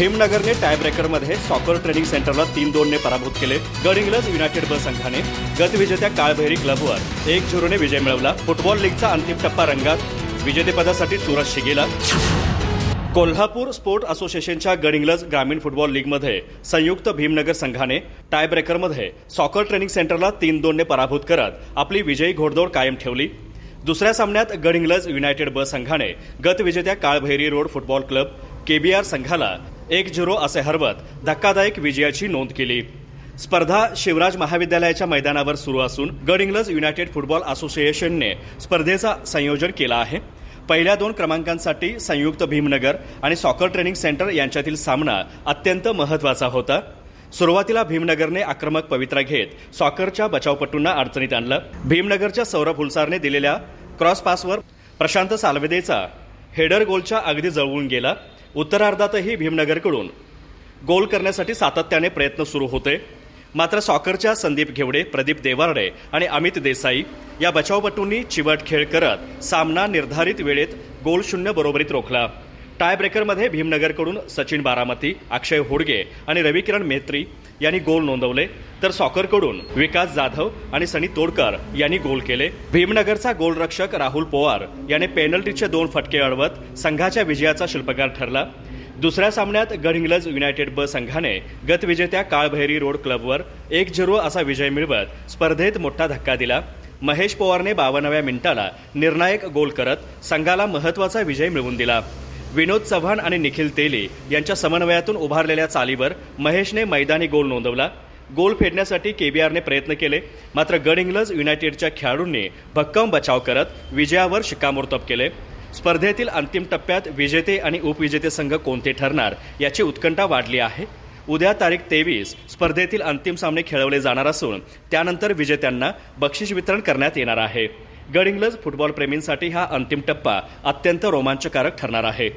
भीमनगरने टायब्रेकरमध्ये soccer training सेंटरला तीन दोनने पराभूत केले. गडिंग्लज युनायटेड ब संघाने गतविजेत्या काळभैरी क्लबवर एक झिरोने विजय मिळवला. फुटबॉल लीगचा अंतिम टप्पा रंगात विजेतेपदासाठी चुरस शिगेला. कोल्हापूर स्पोर्ट असोसिएशनच्या गडिंग्लज ग्रामीण फुटबॉल लीगमध्ये संयुक्त भीमनगर संघाने टायब्रेकरमध्ये सॉकर ट्रेनिंग सेंटरला तीन दोनने पराभूत करत आपली विजयी घोडदौड कायम ठेवली. दुसऱ्या सामन्यात गडिंग्लज युनायटेड ब संघाने गतविजेत्या Kalbhairi road football club KBR संघाला एक झिरो असे हरवत धक्कादायक विजयाची नोंद केली. स्पर्धा शिवराज महाविद्यालयाच्या मैदानावर सुरू असून गड इंग्लज युनायटेड फुटबॉल असोसिएशनने स्पर्धेचा संयोजन केला आहे. पहिल्या दोन क्रमांकांसाठी संयुक्त भीमनगर आणि सॉकर ट्रेनिंग सेंटर यांच्यातील सामना अत्यंत महत्त्वाचा होता. सुरुवातीला भीमनगरने आक्रमक पवित्रा घेत सॉकरच्या बचावपटूंना अडचणीत आणलं. भीमनगरच्या सौरभ हुलसारने दिलेल्या क्रॉस पासवर प्रशांत सालवेदेचा हेडर गोलच्या अगदी जवळून गेला. उत्तरार्धातही भीमनगरकडून. गोल करण्यासाठी सातत्याने प्रयत्न सुरू होते. मात्र सॉकरच्या संदीप घेवडे प्रदीप देवारडे आणि अमित देसाई या बचावपटूंनी चिवट खेळ करत सामना निर्धारित वेळेत गोल शून्य बरोबरीत रोखला. टाय ब्रेकरमध्ये भीमनगरकडून सचिन बारामती अक्षय होडगे आणि रविकिरण मेत्री यांनी गोल नोंदवले. तर सॉकरकडून विकास जाधव आणि सनी तोडकर यांनी गोल केले. भीमनगरचा गोलरक्षक राहुल पोवार याने पेनल्टीचे दोन फटके अडवत संघाच्या विजयाचा शिल्पकार ठरला. दुसऱ्या सामन्यात गडहिंग्लज युनायटेड ब संघाने गतविजेत्या काळभैरी रोड क्लबवर एक झिरो असा विजय मिळवत स्पर्धेत मोठा धक्का दिला. महेश पवारने बावन्नव्या मिनिटाला निर्णायक गोल करत संघाला महत्त्वाचा विजय मिळवून दिला. विनोद चव्हाण आणि निखिल तेली यांच्या समन्वयातून उभारलेल्या चालीवर महेशने मैदानी गोल नोंदवला. गोल फेडण्यासाठी केबीआरने प्रयत्न केले मात्र गडिंग्लज युनायटेडच्या खेळाडूंनी भक्कम बचाव करत विजयावर शिक्कामोर्तब केले. स्पर्धेतील अंतिम टप्प्यात विजेते आणि उपविजेते संघ कोणते ठरणार याची उत्कंठा वाढली आहे. उद्या तारीख तेवीस स्पर्धेतील अंतिम सामने खेळवले जाणार असून त्यानंतर विजेत्यांना बक्षीस वितरण करण्यात येणार आहे. गडिंग्लज फुटबॉल प्रेमींसाठी हा अंतिम टप्पा अत्यंत रोमांचकारक ठरणार आहे.